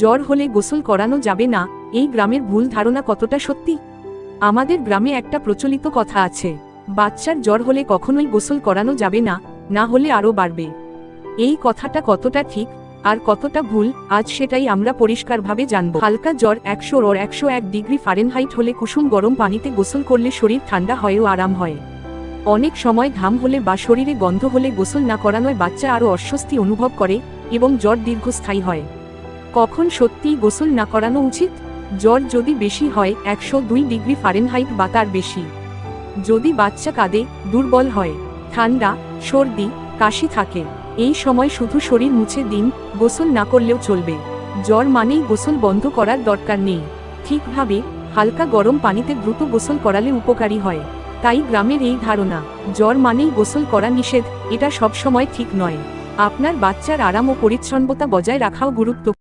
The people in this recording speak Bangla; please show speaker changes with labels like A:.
A: জ্বর হলে গোসল করানো যাবে না, এই গ্রামের ভুল ধারণা কতটা সত্যি? আমাদের গ্রামে একটা প্রচলিত কথা আছে, বাচ্চার জ্বর হলে কখনোই গোসল করানো যাবে না না হলে আরও বাড়বে। এই কথাটা কতটা ঠিক, আর কতটা ভুল, আজ সেটাই আমরা পরিষ্কারভাবে জানব। হালকা জ্বর একশো ওর একশো এক ডিগ্রি ফারেনহাইট হলে কুসুম গরম পানিতে গোসল করলে শরীর ঠান্ডা হয়েও আরাম হয়। অনেক সময় ঘাম হলে বা শরীরে গন্ধ হলে গোসল না করানোয় বাচ্চা আরও অস্বস্তি অনুভব করে এবং জ্বর দীর্ঘস্থায়ী হয়। কখন সত্যিই গোসল না করানো উচিত? জ্বর যদি বেশি হয়, একশো দুই ডিগ্রি ফারেনহাইট বা তার বেশি। যদি বাচ্চা কাঁদে, দুর্বল হয়, ঠান্ডা, সর্দি, কাশি থাকে, এই সময় শুধু শরীর মুছে দিন, গোসল না করলেও চলবে। জ্বর মানেই গোসল বন্ধ করার দরকার নেই। ঠিকভাবে, হালকা গরম পানিতে দ্রুত গোসল করালে উপকারী হয়। তাই গ্রামের এই ধারণা, জ্বর মানেই গোসল করা নিষেধ, এটা সবসময় ঠিক নয়। আপনার বাচ্চার আরাম ও পরিচ্ছন্নতা বজায় রাখাও গুরুত্ব